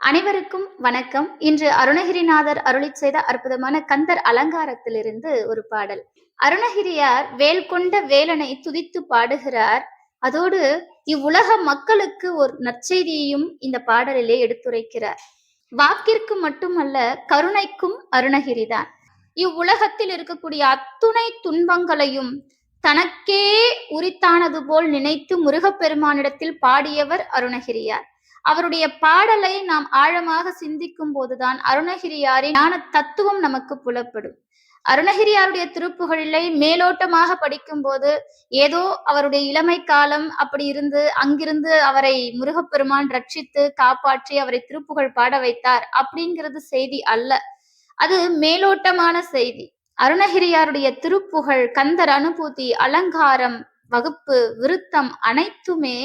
அனைவருக்கும் வணக்கம். இன்று அருணகிரிநாதர் அருளிச் செய்த அற்புதமான கந்தர் அலங்காரத்திலிருந்து ஒரு பாடல். அருணகிரியார் வேல் கொண்ட வேலனை துதித்து பாடுகிறார். அதோடு இவ்வுலக மக்களுக்கு ஒரு நற்செய்தியையும் இந்த பாடலிலே எடுத்துரைக்கிறார். வாக்கிற்கு மட்டுமல்ல கருணைக்கும் அருணகிரிதான். இவ்வுலகத்தில் இருக்கக்கூடிய அத்துணை துன்பங்களையும் தனக்கே உரித்தானது போல் நினைத்து முருகப்பெருமானிடத்தில் பாடியவர் அருணகிரியார். அவருடைய பாடலை நாம் ஆழமாக சிந்திக்கும் போதுதான் அருணகிரியாரின் ஞான தத்துவம் நமக்கு புலப்படும். அருணகிரியாருடைய திருப்புகழிலை மேலோட்டமாக படிக்கும் போது ஏதோ அவருடைய இளமை காலம் அப்படி இருந்து அங்கிருந்து அவரை முருகப்பெருமான் ரட்சித்து காப்பாற்றி அவரை திருப்புகழ் பாட வைத்தார் அப்படிங்கிறது செய்தி அல்ல. அது மேலோட்டமான செய்தி. அருணகிரியாருடைய திருப்புகழ் கந்தர் அனுபூதி அலங்காரம் வகுப்பு விருத்தம் அனைத்துமே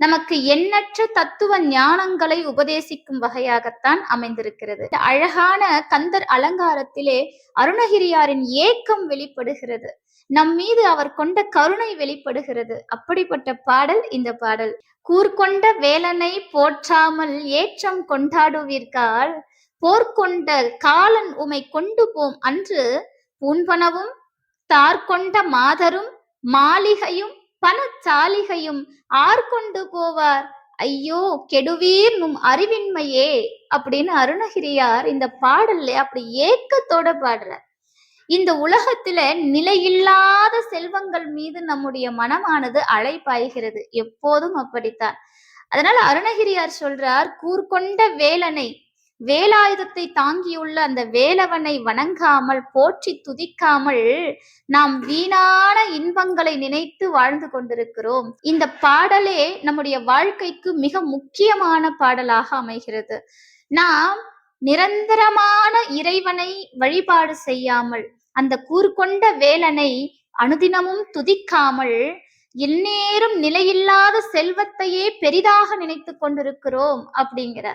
நமக்கு எண்ணற்ற தத்துவ ஞானங்களை உபதேசிக்கும் வகையாகத்தான் அமைந்திருக்கிறது. அழகான கந்தர் அலங்காரத்திலே அருணகிரியாரின் ஏக்கம் வெளிப்படுகிறது. நம் மீது அவர் கொண்ட கருணை வெளிப்படுகிறது. அப்படிப்பட்ட பாடல் இந்த பாடல். கூர்கொண்ட வேலனை போற்றாமல் ஏற்றம் கொண்டாடுவீர்கள் போர்க்கொண்ட காலன் உமை கொண்டு போம் அன்று பூன்பனவும் தார்கொண்ட மாதரும் மாளிகையும் பணச்சாலிகையும் ஆர் கொண்டு போவார். ஐயோ கெடுவீர் நும் அறிவின்மையே அப்படின்னு அருணகிரியார் இந்த பாடல்ல அப்படி ஏக்கத்தோட பாடுறார். இந்த உலகத்துல நிலையில்லாத செல்வங்கள் மீது நம்முடைய மனமானது அழைப்பாய்கிறது எப்போதும் அப்படித்தான். அதனால அருணகிரியார் சொல்றார் கூர்கொண்ட வேலனை வேலாயுதத்தை தாங்கியுள்ள அந்த வேலவனை வணங்காமல் போற்றி துதிக்காமல் நாம் வீணான இன்பங்களை நினைத்து வாழ்ந்து கொண்டிருக்கிறோம். இந்த பாடலே நம்முடைய வாழ்க்கைக்கு மிக முக்கியமான பாடலாக அமைகிறது. நாம் நிரந்தரமான இறைவனை வழிபாடு செய்யாமல் அந்த கூர்கொண்ட வேலனை அனுதினமும் துதிக்காமல் எந்நேரும் நிலையில்லாத செல்வத்தையே பெரிதாக நினைத்து கொண்டிருக்கிறோம் அப்படிங்கிற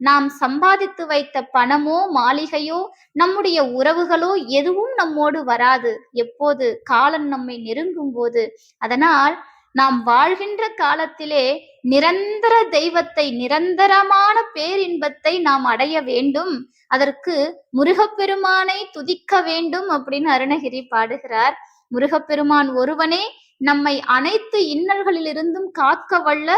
நாம் சம்பாதித்து வைத்த பணமோ மாளிகையோ நம்முடைய உறவுகளோ எதுவும் நம்மோடு வராது. எப்போது காலம் நம்மை நெருங்கும் போது. அதனால் நாம் வாழ்கின்ற காலத்திலே நிரந்தர தெய்வத்தை நிரந்தரமான பேரின்பத்தை நாம் அடைய வேண்டும். அதற்கு முருகப்பெருமானை துதிக்க வேண்டும் அப்படின்னு அருணகிரி பாடுகிறார். முருகப்பெருமான் ஒருவனே நம்மை அனைத்து இன்னல்களிலிருந்தும் காக்க வல்ல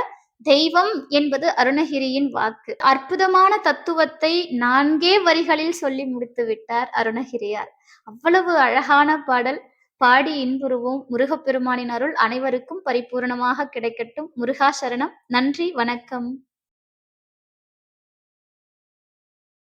தெய்வம் என்பது அருணகிரியின் வாக்கு. அற்புதமான தத்துவத்தை நான்கே வரிகளில் சொல்லி முடித்து விட்டார் அருணகிரியார். அவ்வளவு அழகான பாடல். பாடி இன்புறுவோம் முருகப்பெருமானின் அருள் அனைவருக்கும் பரிபூர்ணமாக கிடைக்கட்டும். முருகா சரணம் நன்றி வணக்கம்.